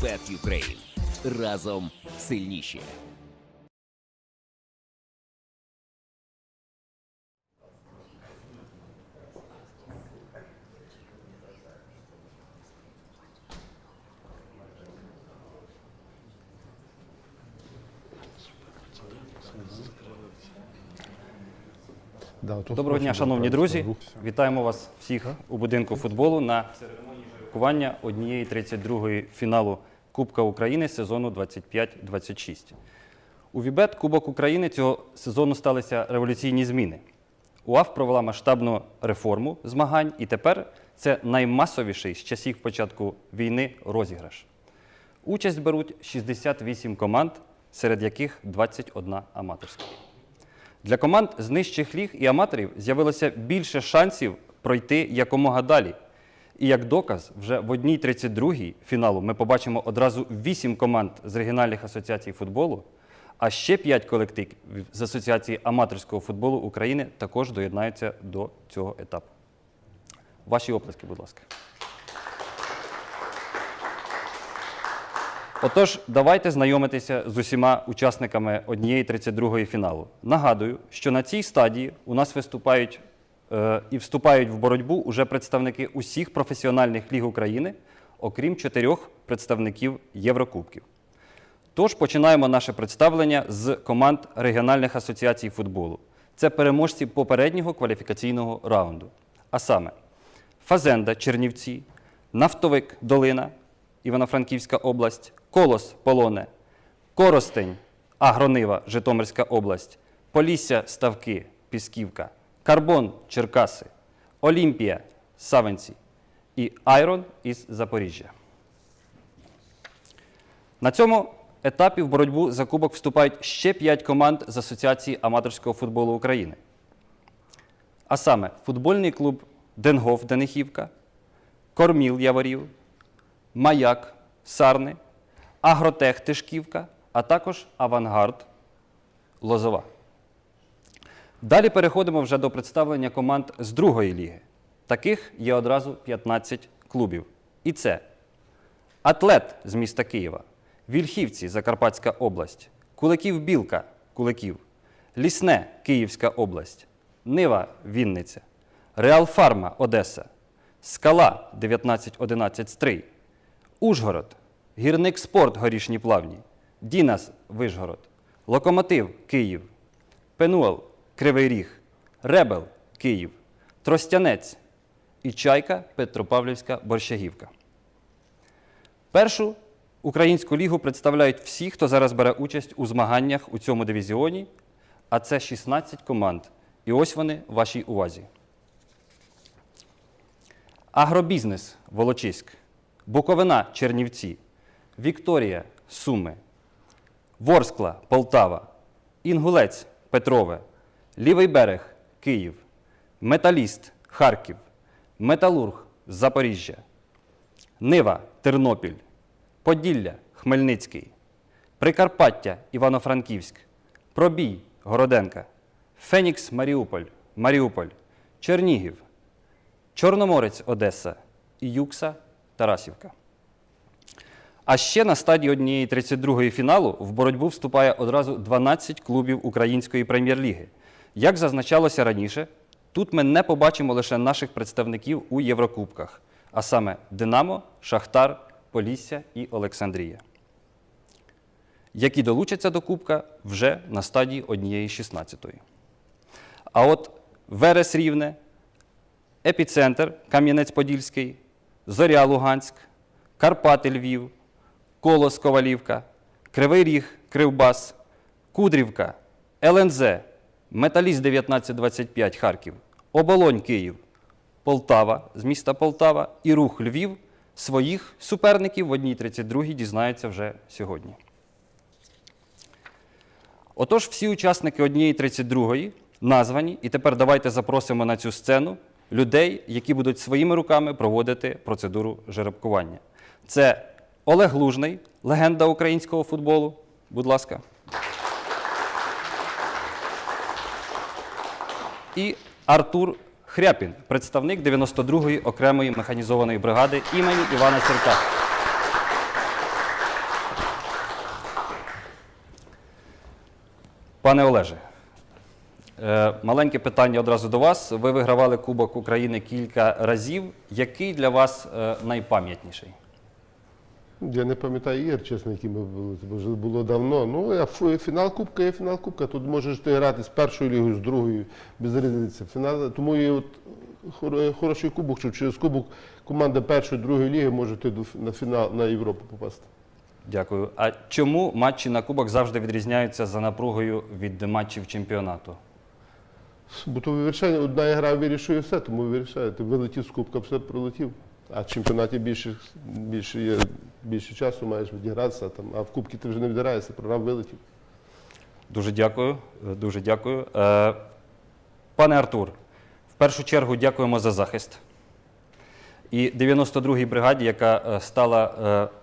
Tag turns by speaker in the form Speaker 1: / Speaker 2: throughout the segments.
Speaker 1: Вібет Юкрейн. Разом сильніші.
Speaker 2: Доброго дня, шановні друзі. Вітаємо вас всіх у будинку футболу на церемонії жеребкування однієї 32-ї фіналу Кубка України сезону 25-26. У Вібет Кубок України цього сезону сталися революційні зміни. УАФ провела масштабну реформу змагань, і тепер це наймасовіший з часів початку війни розіграш. Участь беруть 68 команд, серед яких 21 аматорська. Для команд з нижчих ліг і аматорів з'явилося більше шансів пройти якомога далі. І як доказ, вже в одній 32-й фіналу ми побачимо одразу 8 команд з регіональних асоціацій футболу, а ще 5 колективів з Асоціації аматорського футболу України також доєднаються до цього етапу. Ваші оплески, будь ласка. Отож, давайте знайомитися з усіма учасниками однієї 32-ї фіналу. Нагадую, що на цій стадії у нас виступають і вступають в боротьбу уже представники усіх професіональних ліг України, окрім чотирьох представників Єврокубків. Тож починаємо наше представлення з команд регіональних асоціацій футболу. Це переможці попереднього кваліфікаційного раунду. А саме Фазенда Чернівці, Нафтовик Долина, Івано-Франківська область, Колос Полоне, Коростень, Агронива, Житомирська область, Полісся Ставки, Пісківка, Карбон Черкаси, Олімпія Савенці і Айрон із Запоріжжя. На цьому етапі в боротьбу за кубок вступають ще 5 команд з Асоціації аматорського футболу України. А саме футбольний клуб Денгоф Денихівка, Корміл Яворів, Маяк Сарни, Агротех Тишківка, а також Авангард Лозова. Далі переходимо вже до представлення команд з другої ліги. Таких є одразу 15 клубів. І це Атлет з міста Києва, Вільхівці Закарпатська область, Куликів Білка Куликів, Лісне Київська область, Нива Вінниця, Реал Фарма Одеса, Скала 1911 Стрий, Ужгород, Гірник Спорт Горішні Плавні, Дінас Вишгород, Локомотив Київ, Пенуел Кривий Ріг, Ребел Київ, Тростянець і Чайка Петропавлівська Борщагівка. Першу українську лігу представляють всі, хто зараз бере участь у змаганнях у цьому дивізіоні, а це 16 команд. І ось вони в вашій увазі. Агробізнес Волочиськ, Буковина Чернівці, Вікторія Суми, Ворскла Полтава, Інгулець Петрове, Лівий берег Київ, Металіст Харків, Металург Запоріжжя, Нива Тернопіль, Поділля Хмельницький, Прикарпаття Івано-Франківськ, Пробій Городенка, Фенікс Маріуполь, Маріуполь, Чернігів, Чорноморець Одеса. І Юкса Тарасівка. А ще на стадії однієї 32-ї фіналу в боротьбу вступає одразу 12 клубів Української прем'єр-ліги. Як зазначалося раніше, тут ми не побачимо лише наших представників у Єврокубках, а саме Динамо, Шахтар, Полісся і Олександрія, які долучаться до Кубка вже на стадії однієї 16-ї. А от Верес Рівне, Епіцентр Кам'янець-Подільський, Зоря Луганськ, Карпати Львів, Колос Ковалівка, Кривий Ріг, Кривбас, Кудрівка, ЛНЗ, Металіст 1925 Харків, Оболонь Київ, Полтава з міста Полтава і Рух Львів своїх суперників в 1.32 дізнаються вже сьогодні. Отож, всі учасники 1.32 названі, і тепер давайте запросимо на цю сцену людей, які будуть своїми руками проводити процедуру жеребкування. Це Олег Лужний, легенда українського футболу. Будь ласка. І Артур Хряпін, представник 92-ї окремої механізованої бригади імені Івана Сірка. Пане Олеже, е, маленьке питання одразу до вас. Ви вигравали Кубок України кілька разів. Який для вас е, найпам'ятніший?
Speaker 3: Я не пам'ятаю ігор, чесно, які ми були. Це вже було давно. Ну, а фінал Кубка є фінал Кубка. Тут можеш ти грати з першою лігою, з другою, без різниці. Фінал, тому і от хороший кубок, що через кубок команда першої, другої ліги може йти на фінал на Європу попасти.
Speaker 2: Дякую. А чому матчі на Кубок завжди відрізняються за напругою від матчів чемпіонату?
Speaker 3: Бо то вирішення, одна гра вирішує все, тому вирішає. Ти вилетів з кубка, все прилетів. А в чемпіонаті більше, більше, є, більше часу маєш відігратися, там, а в кубки ти вже не відіграєшся, програв вилетів.
Speaker 2: Дуже дякую. е, Дуже дякую. Е, Пане Артур, в першу чергу дякуємо за захист. І 92-й бригаді, яка е, стала е,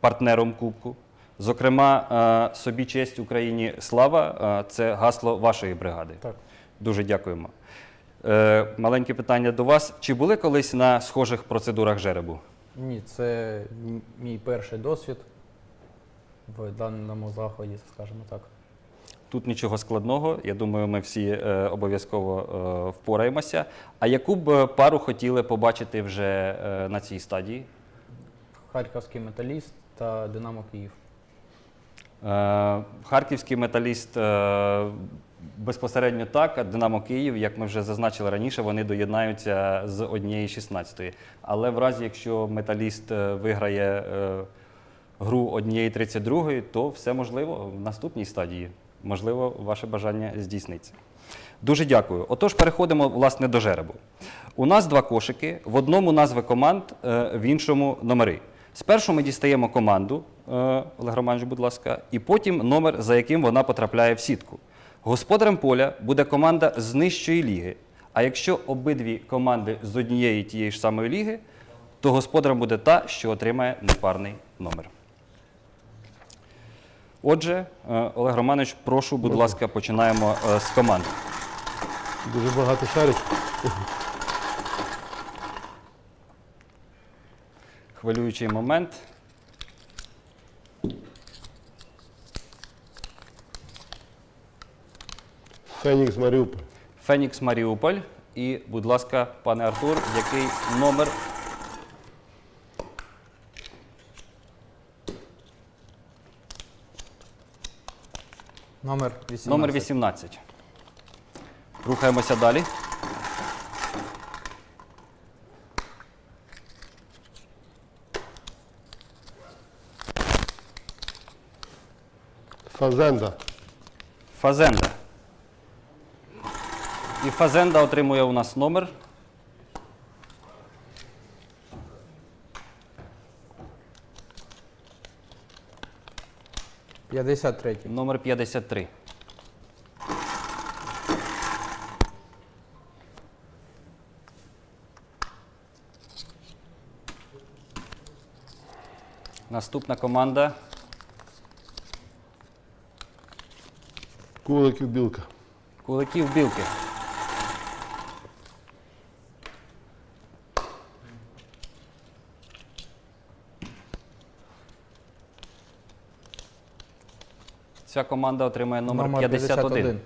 Speaker 2: партнером Кубку. Зокрема, е, собі честь Україні слава е, це гасло вашої бригади.
Speaker 4: Так.
Speaker 2: Дуже дякуємо. Е, Маленьке питання до вас. Чи були колись на схожих процедурах жеребу?
Speaker 4: Ні, це мій перший досвід в даному заході, скажімо так.
Speaker 2: Тут нічого складного. Я думаю, ми всі е, обов'язково е, впораємося. А яку б е, пару хотіли побачити вже е, на цій стадії?
Speaker 4: Харківський металіст та Динамо Київ.
Speaker 2: Е, Харківський металіст е, безпосередньо так, Динамо Київ, як ми вже зазначили раніше, вони доєднаються з однієї 16-ї. Але в разі, якщо металіст е, виграє е, гру однієї 32-ї, то все можливо в наступній стадії. Можливо, ваше бажання здійсниться. Дуже дякую. Отож, переходимо власне до жеребу. У нас два кошики, в одному назви команд, е, в іншому номери. Спершу ми дістаємо команду, Олег Романович, будь ласка, і потім номер, за яким вона потрапляє в сітку. Господарем поля буде команда з нижчої ліги. А якщо обидві команди з однієї тієї ж самої ліги, то господарем буде та, що отримає непарний номер. Отже, е, Олег Романович, прошу, будь ласка, починаємо е, з команди.
Speaker 3: Дуже багато шарить.
Speaker 2: Хвилюючий момент.
Speaker 3: Фенікс Маріуполь.
Speaker 2: Фенікс Маріуполь. І, будь ласка, пане Артур, який номер?
Speaker 4: Номер 18.
Speaker 2: Номер 18. Рухаємося далі.
Speaker 3: Фазенда.
Speaker 2: Фазенда. І Фазенда отримує у нас номер.
Speaker 4: – 53.
Speaker 2: Номер 53. Наступна команда
Speaker 3: Куликів Білка.
Speaker 2: Куликів Білки. Ця команда отримає номер, 51.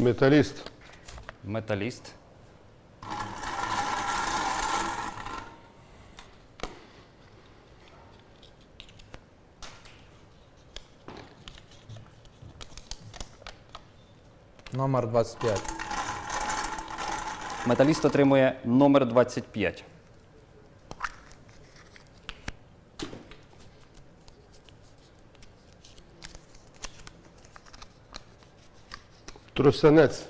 Speaker 3: Металіст.
Speaker 2: Металіст.
Speaker 4: Номер 25.
Speaker 2: Металіст отримує номер 25.
Speaker 3: Тросянець.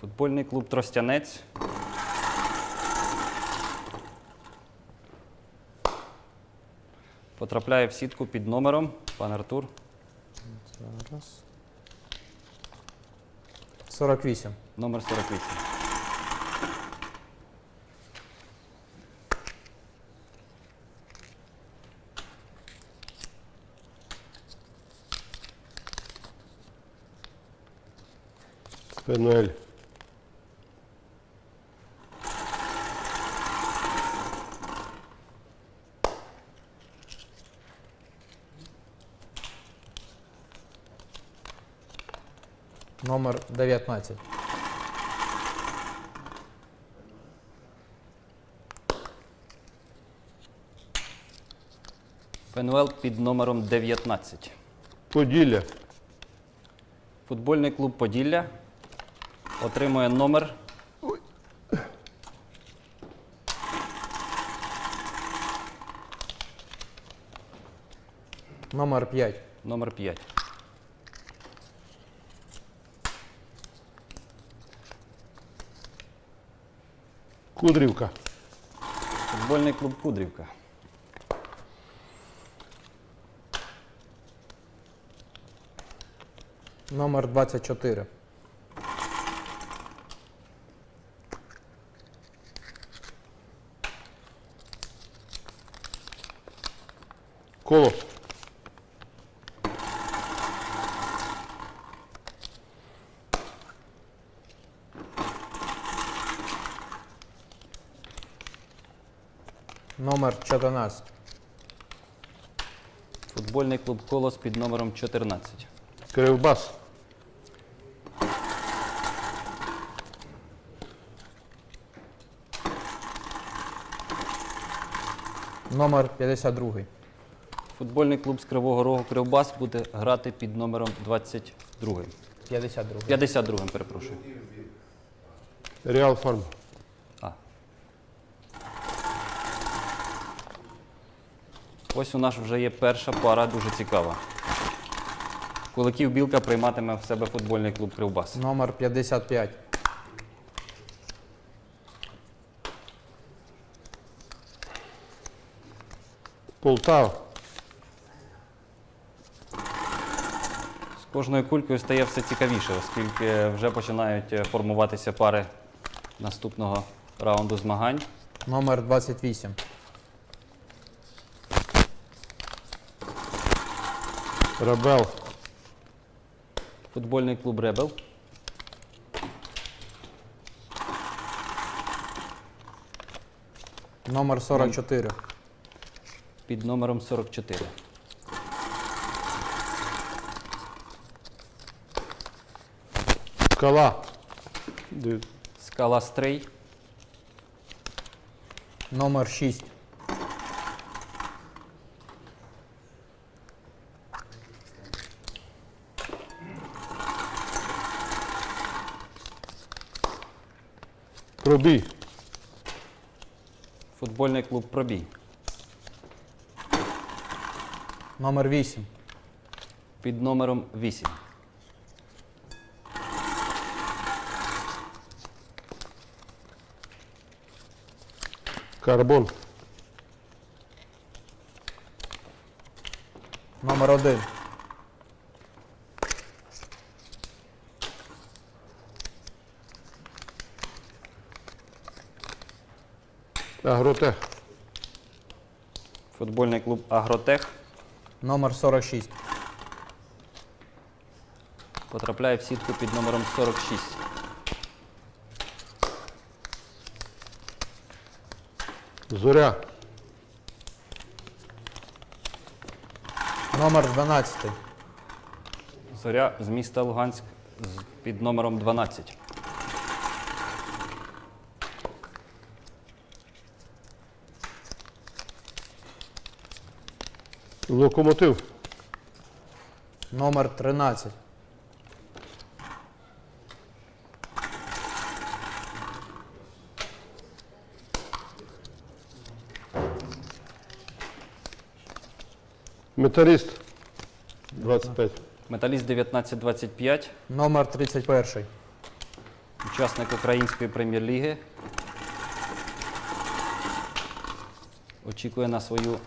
Speaker 2: Футбольний клуб Тростянець. Потрапляє в сітку під номером. Пан Артур.
Speaker 4: Зараз. 48.
Speaker 2: Номер 48.
Speaker 3: Пенуель.
Speaker 4: Номер 19.
Speaker 2: Пенуел під номером 19.
Speaker 3: Поділля.
Speaker 2: Футбольний клуб Поділля отримує номер
Speaker 4: Номер 5.
Speaker 2: номер 5.
Speaker 3: Кудрівка.
Speaker 2: Футбольний клуб Кудрівка.
Speaker 4: Номер 24.
Speaker 3: Коло.
Speaker 4: Номер 14.
Speaker 2: Футбольний клуб Колос під номером 14.
Speaker 3: Кривбас.
Speaker 4: Номер 52.
Speaker 2: Футбольний клуб з Кривого Рогу Кривбас буде грати під номером 22.
Speaker 4: 52.
Speaker 2: 52, перепрошую.
Speaker 3: Реал Фарм.
Speaker 2: Ось у нас вже є перша пара, дуже цікава. Куликів Білка прийматиме в себе футбольний клуб Кривбас.
Speaker 4: Номер 55.
Speaker 3: Полтава.
Speaker 2: З кожною кулькою стає все цікавіше, оскільки вже починають е, формуватися пари наступного раунду змагань.
Speaker 4: Номер 28.
Speaker 3: Рабел.
Speaker 2: Футбольний клуб Ребел.
Speaker 4: Номер 44.
Speaker 2: під номером 44.
Speaker 3: Скала.
Speaker 2: Скала Стрей.
Speaker 4: Номер 6.
Speaker 3: Пробій.
Speaker 2: Футбольний клуб Пробій.
Speaker 4: Номер 8.
Speaker 2: Під номером 8.
Speaker 3: Карбон.
Speaker 4: Номер 1.
Speaker 3: Агротех.
Speaker 2: Футбольний клуб Агротех
Speaker 4: Номер 46.
Speaker 2: потрапляє в сітку під номером 46.
Speaker 3: Зоря.
Speaker 4: Номер 12.
Speaker 2: Зоря з міста Луганськ з- під номером 12.
Speaker 3: Локомотив.
Speaker 4: Номер 13.
Speaker 3: Металіст 25.
Speaker 2: Металіст 1925,
Speaker 4: Номер 31.
Speaker 2: учасник Української прем'єр-ліги. Очікує на свою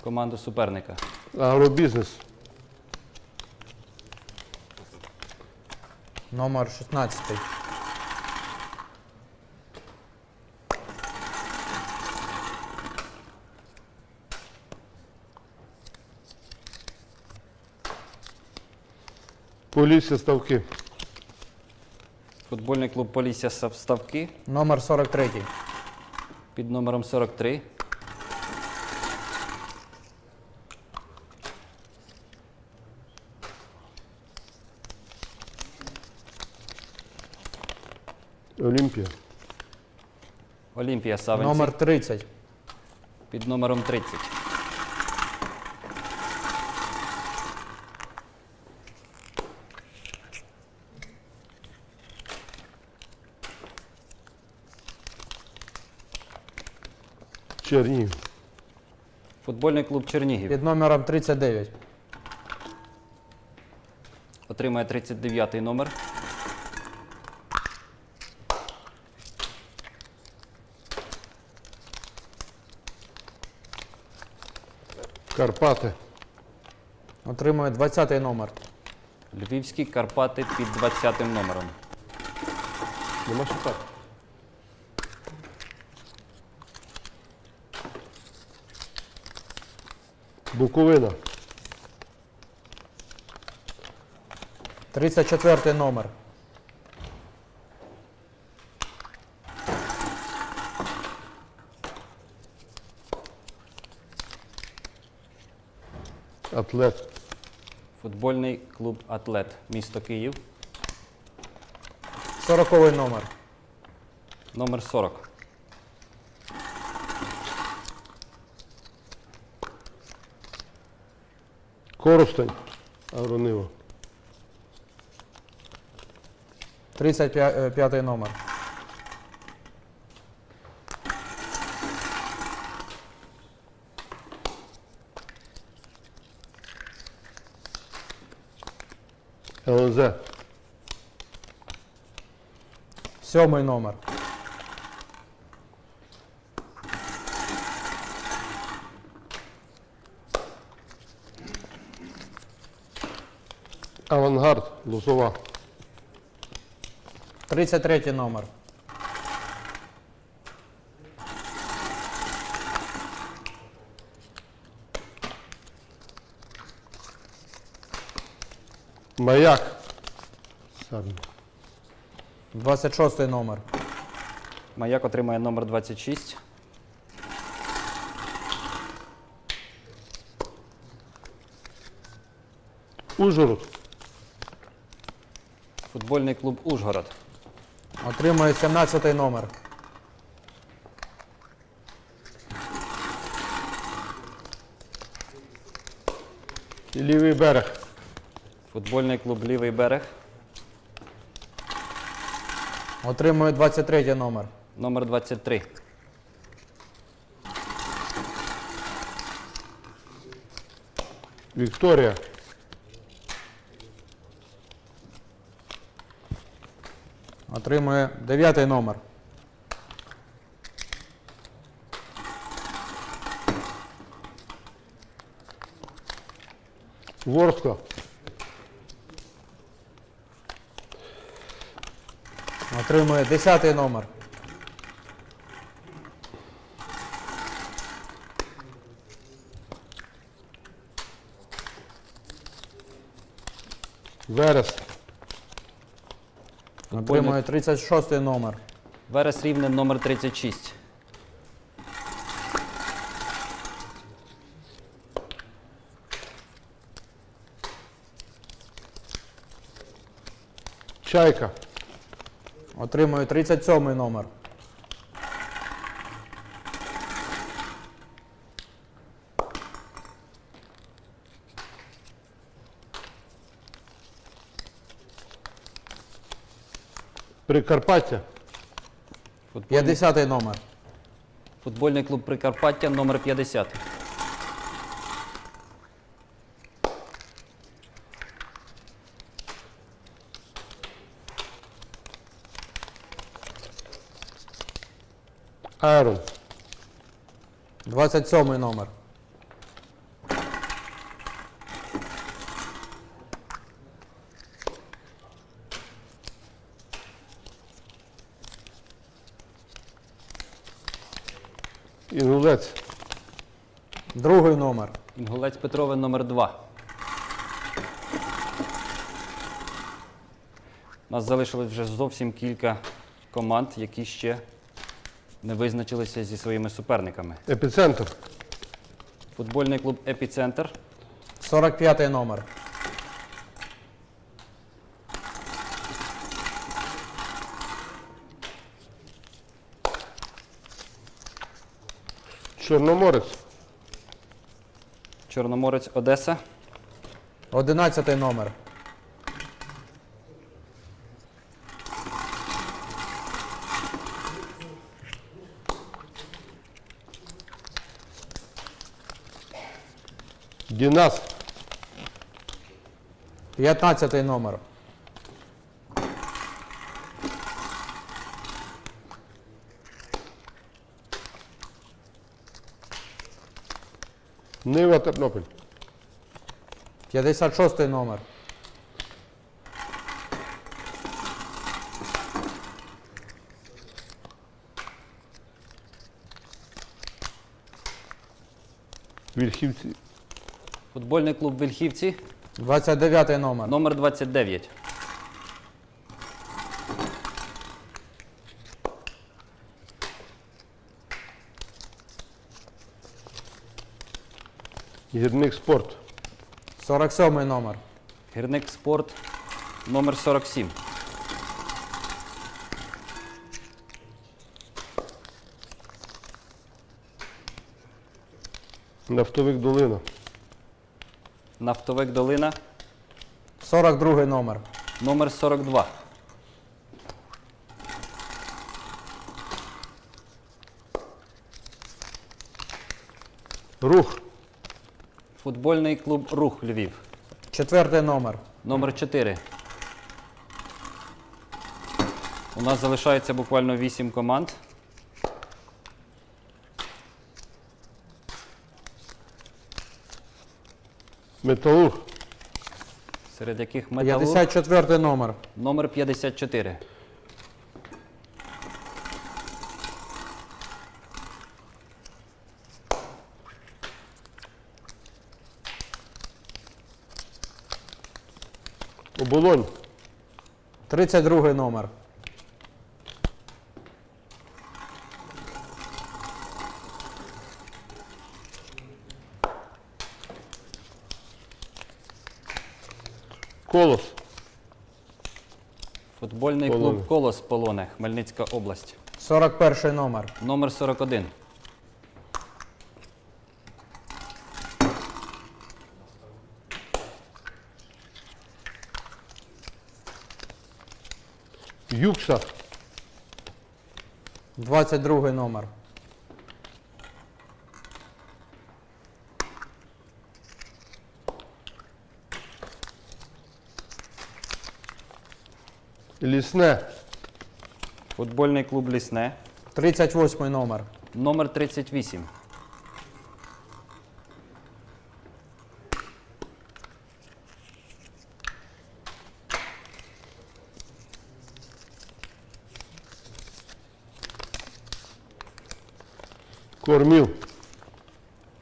Speaker 2: команду суперника.
Speaker 3: Агробізнес.
Speaker 4: Номер 16.
Speaker 3: Полісся ставки.
Speaker 2: Футбольний клуб Полісся Ставки
Speaker 4: Номер 43.
Speaker 2: під номером 43.
Speaker 3: Олімпія.
Speaker 2: Олімпія Савинці
Speaker 4: Номер 30.
Speaker 2: під номером 30.
Speaker 3: Чернігів.
Speaker 2: Футбольний клуб Чернігів
Speaker 4: Під номером 39.
Speaker 2: отримає 39 номер.
Speaker 3: Карпати.
Speaker 4: Отримує 20 номер.
Speaker 2: Львівські Карпати під 20 номером.
Speaker 3: Нема шукати. Буковина.
Speaker 4: 34 номер.
Speaker 3: Атлет.
Speaker 2: Футбольний клуб Атлет. Місто Київ.
Speaker 4: 40 номер.
Speaker 2: Номер 40.
Speaker 3: Коростень. Агронива.
Speaker 4: 35 номер.
Speaker 3: ЛНЗ.
Speaker 4: Сьомий номер.
Speaker 3: Авангард. Лозова.
Speaker 4: 33 номер.
Speaker 3: Маяк. Сарн.
Speaker 4: 26 номер.
Speaker 2: Маяк отримає номер 26.
Speaker 3: Ужгород.
Speaker 2: Футбольний клуб Ужгород.
Speaker 4: Отримує 17 номер.
Speaker 3: Лівий берег.
Speaker 2: Футбольний клуб Лівий берег.
Speaker 4: Отримує 23 номер.
Speaker 2: Номер 23.
Speaker 3: Вікторія.
Speaker 4: Отримує 9 номер.
Speaker 3: Ворскла.
Speaker 4: Отримує 10 номер.
Speaker 3: Верес.
Speaker 4: Отримує 36 номер.
Speaker 2: Верес Рівне номер 36.
Speaker 3: Чайка.
Speaker 4: Отримує 37 номер.
Speaker 3: Прикарпаття.
Speaker 2: Футбольний,
Speaker 4: 50 номер.
Speaker 2: футбольний клуб Прикарпаття номер 50.
Speaker 3: Айрон.
Speaker 4: 27 номер.
Speaker 3: Інгулець.
Speaker 4: Другий номер.
Speaker 2: Інгулець Петрове номер 2. У нас залишилось вже зовсім кілька команд, які ще не визначилися зі своїми суперниками.
Speaker 3: Епіцентр.
Speaker 2: Футбольний клуб Епіцентр.
Speaker 4: 45 номер.
Speaker 3: Чорноморець.
Speaker 2: Чорноморець Одеса.
Speaker 4: 11 номер.
Speaker 3: Дінас.
Speaker 4: 15 номер.
Speaker 3: Нива Тернопіль.
Speaker 4: 56 номер.
Speaker 3: Вільхівці.
Speaker 2: Футбольний клуб Вільхівці.
Speaker 4: 29 номер.
Speaker 2: Номер 29.
Speaker 3: Гірник спорт.
Speaker 4: 47 номер.
Speaker 2: Гірник Спорт. Номер 47.
Speaker 3: Нафтовик Долина.
Speaker 2: Нафтовик Долина.
Speaker 4: 42 номер.
Speaker 2: Номер 42.
Speaker 3: Рух.
Speaker 2: Футбольний клуб Рух Львів.
Speaker 4: Четвертий номер.
Speaker 2: Номер 4. У нас залишається буквально 8 команд.
Speaker 3: Металург.
Speaker 2: Серед яких металург
Speaker 4: 54 номер.
Speaker 2: номер 54.
Speaker 3: Оболонь.
Speaker 4: 32 номер.
Speaker 3: Колос.
Speaker 2: Футбольний
Speaker 3: Полоне.
Speaker 2: клуб Колос Полоне, Хмельницька область.
Speaker 4: 41 номер.
Speaker 2: Номер 41.
Speaker 3: Юкса.
Speaker 4: 22 номер.
Speaker 3: Лісне.
Speaker 2: Футбольний клуб Лісне.
Speaker 4: 38 номер.
Speaker 2: Номер 38.
Speaker 3: Корміл.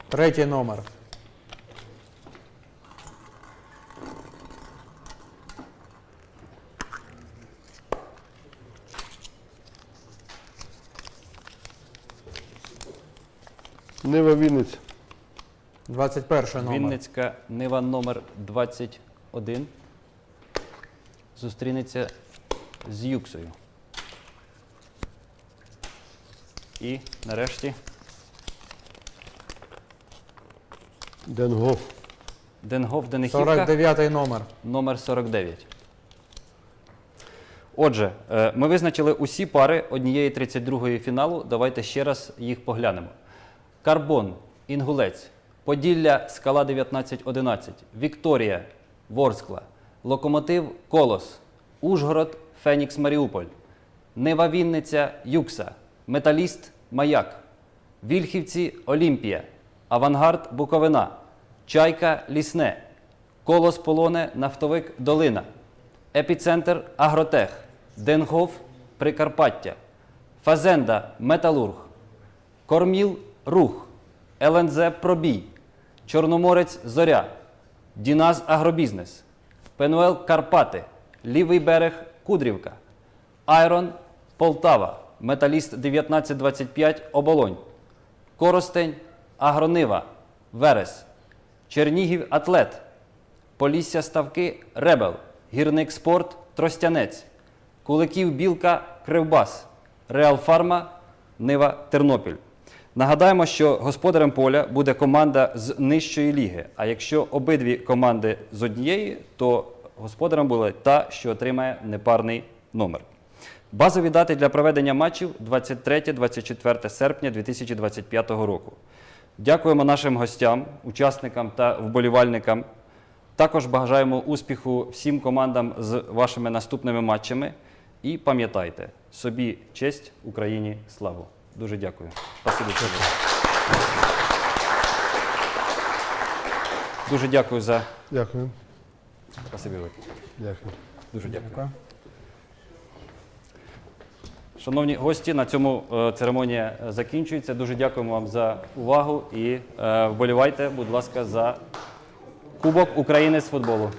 Speaker 4: Третій номер.
Speaker 3: Нива Вінниця.
Speaker 4: 21 номер.
Speaker 2: Вінницька Нива номер 21. Зустрінеться з Юксою. І нарешті
Speaker 3: Денгоф.
Speaker 2: Денгоф Денихівка.
Speaker 4: 49 номер.
Speaker 2: номер 49. Отже, е, ми визначили усі пари однієї 32-ї фіналу. Давайте ще раз їх поглянемо. Карбон, Інгулець, Поділля, Скала 1911, Вікторія, Ворскла, Локомотив, Колос, Ужгород, Фенікс Маріуполь, Нива Вінниця, Юкса, Металіст, Маяк, Вільхівці Олімпія, Авангард Буковина, Чайка Лісне, Колос Полоне Нафтовик Долина, Епіцентр Агротех, Денгоф Прикарпаття, Фазенда Металург, Корміл Рух, ЛНЗ Пробій, Чорноморець Зоря, Діназ Агробізнес, Пенуел Карпати, Лівий берег Кудрівка, Айрон Полтава, Металіст 1925 Оболонь, Коростень Агронива, Верес, Чернігів Атлет, Полісся Ставки Ребел, Гірник Спорт Тростянець, Куликів Білка Кривбас, Реал Фарма Нива Тернопіль. Нагадаємо, що господарем поля буде команда з нижчої ліги. А якщо обидві команди з однієї, то господарем буде та, що отримає непарний номер. Базові дати для проведення матчів 23-24 серпня 2025 року. Дякуємо нашим гостям, учасникам та вболівальникам. Також бажаємо успіху всім командам з вашими наступними матчами. І пам'ятайте, собі честь, Україні славу. Дуже дякую. Спасибі. Дуже дякую за
Speaker 3: Дякую.
Speaker 2: Спасибі.
Speaker 3: Дякую.
Speaker 2: Дуже дякую.
Speaker 4: Дякую.
Speaker 2: Шановні гості, на цьому е, церемонія закінчується. Дуже дякуємо вам за увагу і е, вболівайте, будь ласка, за Кубок України з футболу.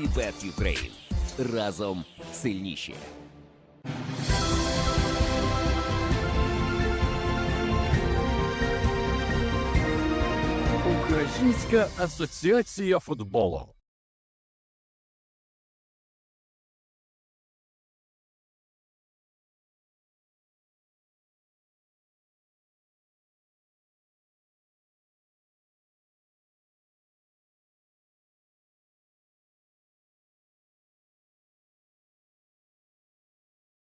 Speaker 1: Вібет Ukraine. Разом сильніші.
Speaker 5: Українська асоціація футболу.